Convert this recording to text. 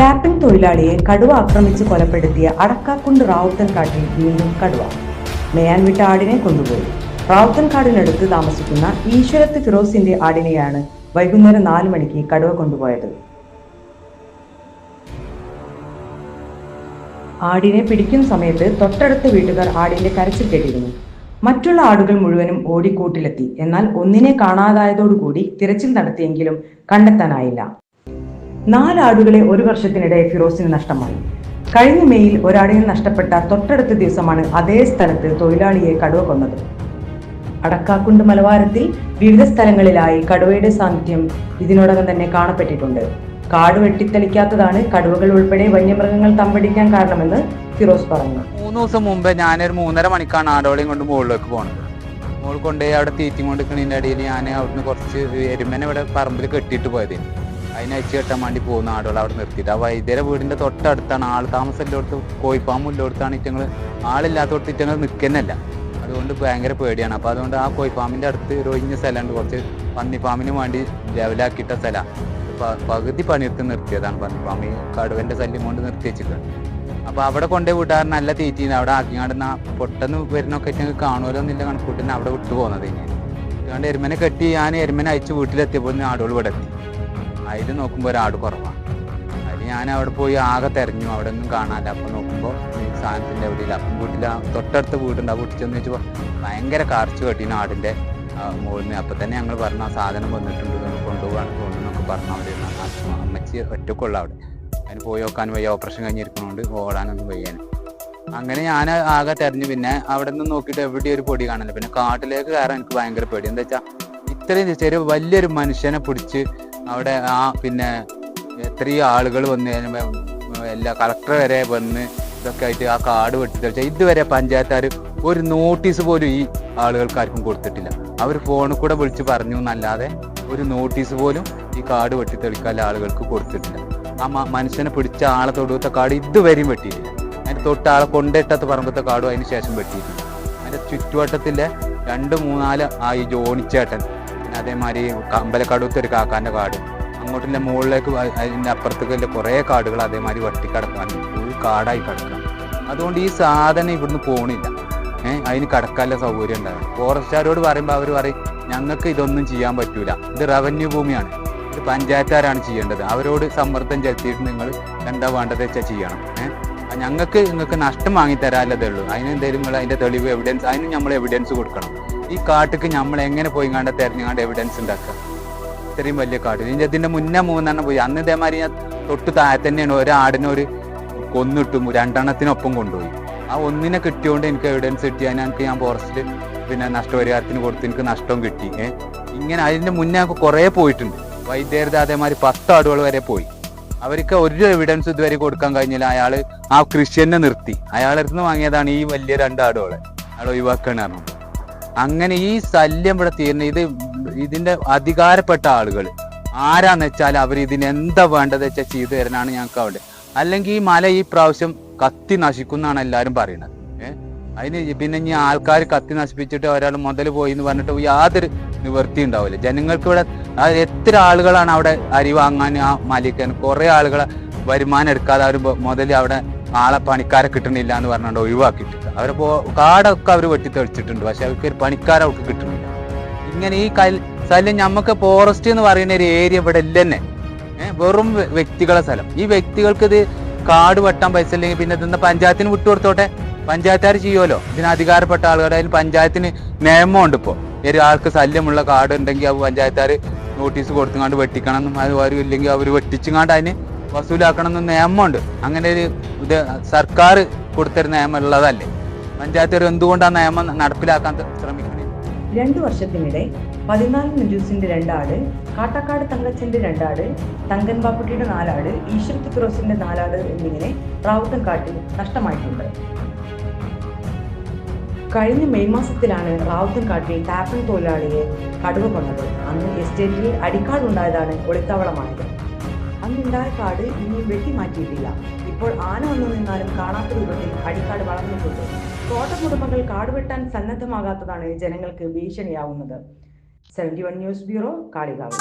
Tapping തൊഴിലാളിയെ കടുവ ആക്രമിച്ച് കൊലപ്പെടുത്തിയ അടക്കാക്കുണ്ട് റാവുത്തൻകാട്ടിൽ വീണ്ടും കടുവ. മേയാൻ വിട്ട ആടിനെ കൊണ്ടുപോയി റാവുത്തൻകാടിനടുത്ത് താമസിക്കുന്ന ഈശ്വരത്ത് ഫിറോസിന്റെ ആടിനെയാണ് വൈകുന്നേരം നാല് മണിക്ക് കടുവ കൊണ്ടുപോയത്. ആടിനെ പിടിക്കുന്ന സമയത്ത് തൊട്ടടുത്ത വീട്ടുകാർ ആടിന്റെ കരച്ചിൽ കേട്ടിരുന്നു. മറ്റുള്ള ആടുകൾ മുഴുവനും ഓടിക്കൂട്ടിലെത്തി. എന്നാൽ ഒന്നിനെ കാണാതായതോടുകൂടി തിരച്ചിൽ നടത്തിയെങ്കിലും കണ്ടെത്താനായില്ല. നാല് ആടുകളെ ഒരു വർഷത്തിനിടെ ഫിറോസിന് നഷ്ടമായി. കഴിഞ്ഞ മെയ്യിൽ ഒരാടിനെ നഷ്ടപ്പെട്ട തൊട്ടടുത്ത ദിവസമാണ് അതേ സ്ഥലത്ത് തൊഴിലാളിയെ കടുവ കൊന്നത്. അടക്കാക്കുണ്ട് മലവാരത്തിൽ വിവിധ സ്ഥലങ്ങളിലായി കടുവയുടെ സാന്നിധ്യം ഇതിനോടകം തന്നെ കാണപ്പെട്ടിട്ടുണ്ട്. കാട് വെട്ടിത്തെളിക്കാത്തതാണ് കടുവകൾ ഉൾപ്പെടെ വന്യമൃഗങ്ങൾ തമ്പടിക്കാൻ കാരണമെന്ന് ഫിറോസ് പറഞ്ഞു. മൂന്ന് ദിവസം മുമ്പ് ഞാനൊരു മൂന്നര മണിക്കാണ് ആടോളിയും കൊണ്ട് മുകളിലേക്ക് പോണത്. മുകളിൽ കൊണ്ടുപോയി അവിടെ തീറ്റി കൊണ്ടിരിക്കുന്നതിന്റെ ഇടയിൽ ഞാൻ അവിടുന്ന് കുറച്ച് എരുമനെ ഇവിടെ പറമ്പിൽ കെട്ടിയിട്ട് പോയത്. അതിനെ അയച്ചു കെട്ടാൻ വേണ്ടി പോകുന്ന ആടുകൾ അവിടെ നിർത്തിയിട്ട് ആ വൈദ്യരെ വീടിന്റെ തൊട്ടടുത്താണ്. ആൾ താമസം ഇല്ലോടത്ത് കോഴിപ്പാമ്പ് ഇല്ലോടത്താണ് ഇറ്റങ്ങൾ ആളില്ലാത്തോടത്ത് ഇറ്റങ്ങൾ നിൽക്കുന്നല്ല അതുകൊണ്ട് ഭയങ്കര പേടിയാണ്. അപ്പോൾ അതുകൊണ്ട് ആ കോയിപ്പാമ്പിന്റെ അടുത്ത് ഒരു ഒഴിഞ്ഞ സ്ഥലമുണ്ട്. കുറച്ച് പന്നിപ്പാമ്പിന് വേണ്ടി ലെവലാക്കിയിട്ട സ്ഥലം. പകുതി പണിയെടുത്ത് നിർത്തിയതാണ് പന്നിപ്പാമ്പ് കടുവന്റെ ശല്യം കൊണ്ട് നിർത്തി വെച്ചിട്ടുണ്ട് അപ്പൊ അവിടെ കൊണ്ടുപോയി വിട്ടാറ് നല്ല തീറ്റിന്ന് അവിടെ ആക്കിയാണ്ട് പൊട്ടെന്ന് വരുന്നൊക്കെ ഞങ്ങൾക്ക് കാണുമല്ലോ എന്നില്ല കണക്കൂട്ടിന് അവിടെ വിട്ടു പോകുന്നത് അതുകൊണ്ട് എരുമനെ കെട്ടി ഞാൻ എരുമനെ അയച്ച് വീട്ടിലെത്തിയപ്പോൾ ആടുകൾ ഇവിടെ എത്തി. അതിൽ നോക്കുമ്പോൾ ഒരാട് കുറവാണ് അതിൽ ഞാൻ അവിടെ പോയി ആകെ തെരഞ്ഞു. അവിടെ ഒന്നും കാണാനില്ല. അപ്പം നോക്കുമ്പോൾ സാധനത്തിന്റെ എവിടെയില്ല അപ്പം വീട്ടിൽ തൊട്ടടുത്ത് വീടുണ്ട്. ആ വീട്ടിൽ ചെന്ന് വെച്ചപ്പോൾ ഭയങ്കര കാർച്ച് കെട്ടീന് ആടിന്റെ മുകളിൽ അപ്പം തന്നെ ഞങ്ങൾ പറഞ്ഞു ആ സാധനം വന്നിട്ടുണ്ട്. കൊണ്ടുപോകാൻ തോന്നുന്നൊക്കെ പറഞ്ഞു. അവിടെ അമ്മച്ചി ഒറ്റക്കുള്ള അവിടെ. അതിന് പോയി നോക്കാൻ വയ്യ ഓപ്പറേഷൻ കഴിഞ്ഞിരിക്കുന്നതുകൊണ്ട് ഓടാനൊന്നും വയ്യാൻ അങ്ങനെ ഞാൻ ആകെ തെരഞ്ഞു പിന്നെ അവിടെ നിന്ന് നോക്കിയിട്ട് എവിടെയും ഒരു പൊടി കാണില്ല പിന്നെ കാട്ടിലേക്ക് കയറാൻ എനിക്ക് ഭയങ്കര പേടി. എന്താ വെച്ചാൽ ഇത്രയും ചെറിയ വലിയൊരു മനുഷ്യനെ പിടിച്ച് അവിടെ ആ പിന്നെ എത്രയും ആളുകൾ വന്ന് എല്ലാ കളക്ടർ വരെ വന്ന് ഇതൊക്കെ ആയിട്ട് ആ കാട് വെട്ടി വെട്ടിത്തെളിച്ച ഇതുവരെ പഞ്ചായത്തുകാർ ഒരു നോട്ടീസ് പോലും ഈ ആളുകൾക്ക് ആർക്കും കൊടുത്തിട്ടില്ല. അവർ ഫോണിൽ കൂടെ വിളിച്ച് പറഞ്ഞു എന്നല്ലാതെ ഒരു നോട്ടീസ് പോലും ഈ കാട് വെട്ടി വെട്ടിത്തെളിക്കാൻ ആളുകൾക്ക് കൊടുത്തിട്ടില്ല. ആ മനുഷ്യനെ പിടിച്ച ആളെ തൊടുത്ത കാട് ഇതുവരെയും വെട്ടിയിട്ടില്ല അതിന്റെ തൊട്ട് ആളെ കൊണ്ടിട്ടത്ത് പറമ്പത്തെ കാടും അതിന് ശേഷം വെട്ടിയിട്ടില്ല. അതിന്റെ ചുറ്റുവട്ടത്തിലെ രണ്ട് മൂന്നാൽ ആ ഈ ജോണിച്ചേട്ടൻ പിന്നെ അതേമാതിരി കമ്പലക്കടുത്ത ഒരു കാക്കാന്റെ കാട് അങ്ങോട്ടില്ല മുകളിലേക്ക് അതിന്റെ അപ്പുറത്തേക്ക് കുറേ കാടുകൾ അതേമാതിരി വെട്ടിക്കിടക്കാൻ ഫുൾ കാടായി കിടക്കുക. അതുകൊണ്ട് ഈ സാധനം ഇവിടുന്ന് പോണില്ല. ഏഹ് അതിന് കടക്കാനുള്ള സൗകര്യം ഉണ്ടാകും ഫോറസ്റ്റുകാരോട് പറയുമ്പോൾ അവർ പറയും ഞങ്ങൾക്ക് ഇതൊന്നും ചെയ്യാൻ പറ്റൂല. ഇത് റവന്യൂ ഭൂമിയാണ്. ഇത് പഞ്ചായത്തുകാരാണ് ചെയ്യേണ്ടത്. അവരോട് സമ്മർദ്ദം ചെലുത്തിയിട്ട് നിങ്ങൾ എന്താ വേണ്ടത് വെച്ചാൽ ചെയ്യണം. ഏഹ് ഞങ്ങൾക്ക് നിങ്ങൾക്ക് നഷ്ടം വാങ്ങി തരാല്ലതേ ഉള്ളൂ. അതിന് എന്തെങ്കിലും നിങ്ങൾ അതിന്റെ തെളിവ് എവിഡൻസ് അതിന് നമ്മൾ എവിഡൻസ് കൊടുക്കണം. ഈ കാട്ടിക്ക് നമ്മൾ എങ്ങനെ പോയി കണ്ട തെരഞ്ഞുകൊണ്ട് എവിഡൻസ് ഉണ്ടാക്കുക? ഇത്രയും വലിയ കാട് ഇതിന്റെ ഇതിന്റെ മുന്നേ മൂന്നെണ്ണം പോയി. അന്ന് ഇതേമാതിരി ഞാൻ തൊട്ട് താഴെ തന്നെയാണ് ഒരാടിനൊരു കൊന്നിട്ടും രണ്ടെണ്ണത്തിനൊപ്പം കൊണ്ടുപോയി. ആ ഒന്നിനെ കിട്ടിയോണ്ട് എനിക്ക് എവിഡൻസ് കിട്ടി. അതിന് എനിക്ക് ഞാൻ ഫോറസ്റ്റിൽ പിന്നെ നഷ്ടപരിഹാരത്തിന് കൊടുത്ത് എനിക്ക് നഷ്ടവും കിട്ടി. ഇങ്ങനെ അതിന്റെ മുന്നേ കുറേ പോയിട്ടുണ്ട്. വൈദ്യരുടെ അതേമാതിരി പത്ത് ആടുകൾ വരെ പോയി. അവർക്ക് ഒരു എവിഡൻസ് ഇതുവരെ കൊടുക്കാൻ കഴിഞ്ഞില്ല. അയാൾ ആ കൃഷിനെ നിർത്തി. അയാളുടെ അടുത്ത് നിന്ന് വാങ്ങിയതാണ് ഈ വലിയ രണ്ട് ആടുകളെ. അയാൾ ഒഴിവാക്കാണ് പറഞ്ഞു അങ്ങനെ ഈ ശല്യം ഇവിടെ തീരുന്ന ഇത് ഇതിന്റെ അധികാരപ്പെട്ട ആളുകൾ ആരാന്ന് വെച്ചാൽ അവർ ഇതിന് എന്താ വേണ്ടത് വെച്ചാൽ ചെയ്തു തരാനാണ് ഞങ്ങൾക്ക് അവിടെ അല്ലെങ്കിൽ ഈ മല ഈ പ്രാവശ്യം കത്തി നശിക്കുന്നാണ് എല്ലാവരും പറയുന്നത്. അതിന് പിന്നെ ഇനി ആൾക്കാർ കത്തി നശിപ്പിച്ചിട്ട് ഒരാൾ മുതൽ പോയി എന്ന് പറഞ്ഞിട്ട് യാതൊരു നിവൃത്തി ഉണ്ടാവില്ല. ജനങ്ങൾക്ക് ഇവിടെ എത്ര ആളുകളാണ് അവിടെ അരി വാങ്ങാൻ ആ മലിക്കാൻ കുറെ ആളുകളെ വരുമാനം എടുക്കാതെ അവർ മുതൽ അവിടെ ആളെ പണിക്കാരെ കിട്ടണില്ല എന്ന് പറഞ്ഞുകൊണ്ട് ഒഴിവാക്കിയിട്ടില്ല അവർ കാടൊക്കെ അവർ വെട്ടിത്തെളിച്ചിട്ടുണ്ട്. പക്ഷെ അവർക്ക് ഒരു പണിക്കാരെ അവർക്ക് കിട്ടുന്നില്ല ഇങ്ങനെ ഈ കൽ സ്ഥലം ഞമ്മക്ക് ഫോറസ്റ്റ് എന്ന് പറയുന്ന ഒരു ഏരിയ ഇവിടെ ഇല്ല തന്നെ വെറും വ്യ- വ്യക്തികളെ സ്ഥലം. ഈ വ്യക്തികൾക്ക് ഇത് കാട് വെട്ടാൻ പൈസ ഇല്ലെങ്കിൽ പിന്നെ ഇതെന്താ പഞ്ചായത്തിന് വിട്ടുകൊടുത്തോട്ടെ? പഞ്ചായത്തുകാർ ചെയ്യുമല്ലോ ഇതിന് അധികാരപ്പെട്ട ആളുകളുടെ അതിൽ പഞ്ചായത്തിന് നിയമമുണ്ട് ഇപ്പോൾ ഒരു ആൾക്ക് ശല്യമുള്ള കാർഡ് ഉണ്ടെങ്കിൽ അത് പഞ്ചായത്തുകാർ നോട്ടീസ് കൊടുത്തുകൊണ്ട് വെട്ടിക്കണം എന്നും അത് ഇല്ലെങ്കിൽ അവർ വെട്ടിച്ചുകൊണ്ട് അതിന് വസൂലാക്കണം എന്ന നിയമമുണ്ട്. അങ്ങനെ ഒരു ഇത് സർക്കാർ കൊടുത്തൊരു നിയമം ഉള്ളതല്ലേ പഞ്ചായത്തുകാർ എന്തുകൊണ്ട് ആ നിയമം നടപ്പിലാക്കാൻ ശ്രമിക്കുന്നത് രണ്ടു വർഷത്തിനിടെ പതിനാല് നെജൂസിന്റെ രണ്ടാട് കാട്ടാക്കാട് തങ്കച്ചന്റെ രണ്ടാട് തങ്കൻ ബാപ്പുട്ടിയുടെ നാലാട് ഈശ്വർ ഫിത്രോസിന്റെ നാലാട് എന്നിങ്ങനെ റാവുത്തൻ കാട്ടിൽ നഷ്ടമായിട്ടുണ്ട്. കഴിഞ്ഞ മെയ് മാസത്തിലാണ് റാവുത്തൻ കാട്ടിൽ ടാപ്പൻ തൊഴിലാളിയെ കടുവ കൊണ്ടത് അന്ന് എസ്റ്റേറ്റിൽ അടിക്കാടുണ്ടായതാണ് ഒളിത്താവളമായത് അന്നുണ്ടായ കാട് ഇനി വെട്ടിമാറ്റിയിട്ടില്ല. ഇപ്പോൾ ആന വന്നു നിന്നാലും കാണാത്ത രൂപത്തിൽ അടിക്കാട് വളർന്നിട്ടുണ്ട് കാട് വെട്ടാൻ സന്നദ്ധമാകാത്തതാണ് ജനങ്ങൾക്ക് ഭീഷണിയാവുന്നത്. Seventy one news bureau Kalikavu.